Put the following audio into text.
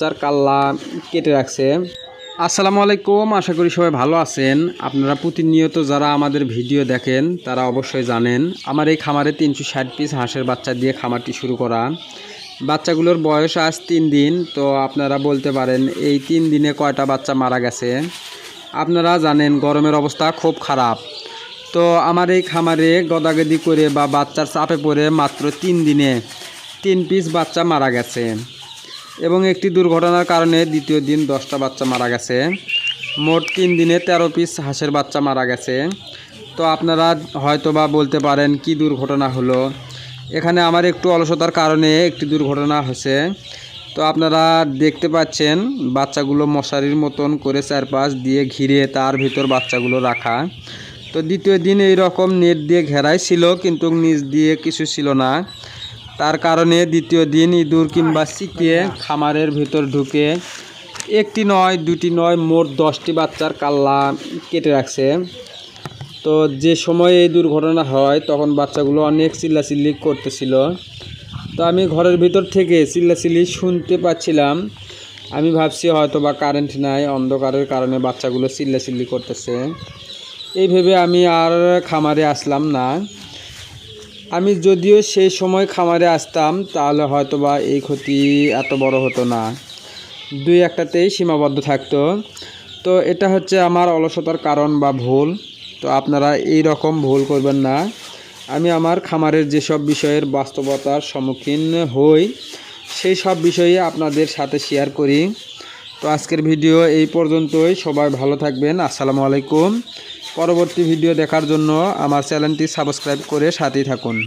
বাচ্চার কাল্লা কেটে রাখছে। আসসালামু আলাইকুম, আশা করি সবাই ভালো আছেন। আপনারা প্রতিনিয়ত যারা আমাদের ভিডিও দেখেন, তারা অবশ্যই জানেন, আমার এই খামারে তিনশো ষাট পিস হাঁসের বাচ্চা দিয়ে খামারটি শুরু করা। বাচ্চাগুলোর বয়স আজ তিন দিন, তো আপনারা বলতে পারেন এই তিন দিনে কয়টা বাচ্চা মারা গেছে। আপনারা জানেন গরমের অবস্থা খুব খারাপ। তো আমার এই খামারে গদাগদি করে বা বাচ্চার চাপে পড়ে মাত্র তিন দিনে তিন পিস বাচ্চা মারা গেছে। এবং একটি দুর্ঘটনার কারণে দ্বিতীয় দিন দশটা বাচ্চা মারা গেছে। মোট তিন দিনে তেরো পিস হাঁসের বাচ্চা মারা গেছে। তো আপনারা হয়তো বা বলতে পারেন, কি দুর্ঘটনা হলো? এখানে আমার একটু অলসতার কারণে একটি দুর্ঘটনা হয়েছে। তো আপনারা দেখতে পাচ্ছেন, বাচ্চাগুলো মশারির মতন করে চারপাশ দিয়ে ঘিরে তার ভিতর বাচ্চাগুলো রাখা। তো দ্বিতীয় দিন এই রকম নেট দিয়ে ঘেরাই ছিল, কিন্তু নিচ দিয়ে কিছু ছিল না। তার কারণে দ্বিতীয় দিন ইঁদুর কিংবা চিকে খামারের ভিতর ঢুকে একটি নয়, দুটি নয়, মোট দশটি বাচ্চার কাল্লা কেটে রাখছে। তো যে সময় এই দুর্ঘটনা হয়, তখন বাচ্চাগুলো অনেক চিল্লাচিল্লি করতেছিল। তো আমি ঘরের ভিতর থেকে চিল্লাচিল্লি শুনতে পাচ্ছিলাম। আমি ভাবছি হয়তো বা কারেন্ট নাই, অন্ধকারের কারণে বাচ্চাগুলো চিল্লাচিল্লি করতেছে। এই ভেবে আমি আর খামারে আসলাম না। আমি যদিও সেই সময় খামারে আসতাম, তাহলে হয়তো বা এই ক্ষতি এত বড় হতো না। দুই একটাতেই সীমাবদ্ধ থাকতো। তো এটা হচ্ছে আমার অলসতার কারণ বা ভুল। তো আপনারা এই রকম ভুল করবেন না। আমি আমার খামারের যেসব বিষয়ের বাস্তবতার সম্মুখীন হই, সেই সব বিষয়ে আপনাদের সাথে শেয়ার করি। তো আজকের ভিডিও এই পর্যন্তই। সবাই ভালো থাকবেন। আসসালামু আলাইকুম। পরবর্তী ভিডিও দেখার জন্য আমার চ্যানেলটি সাবস্ক্রাইব করে সাথেই থাকুন।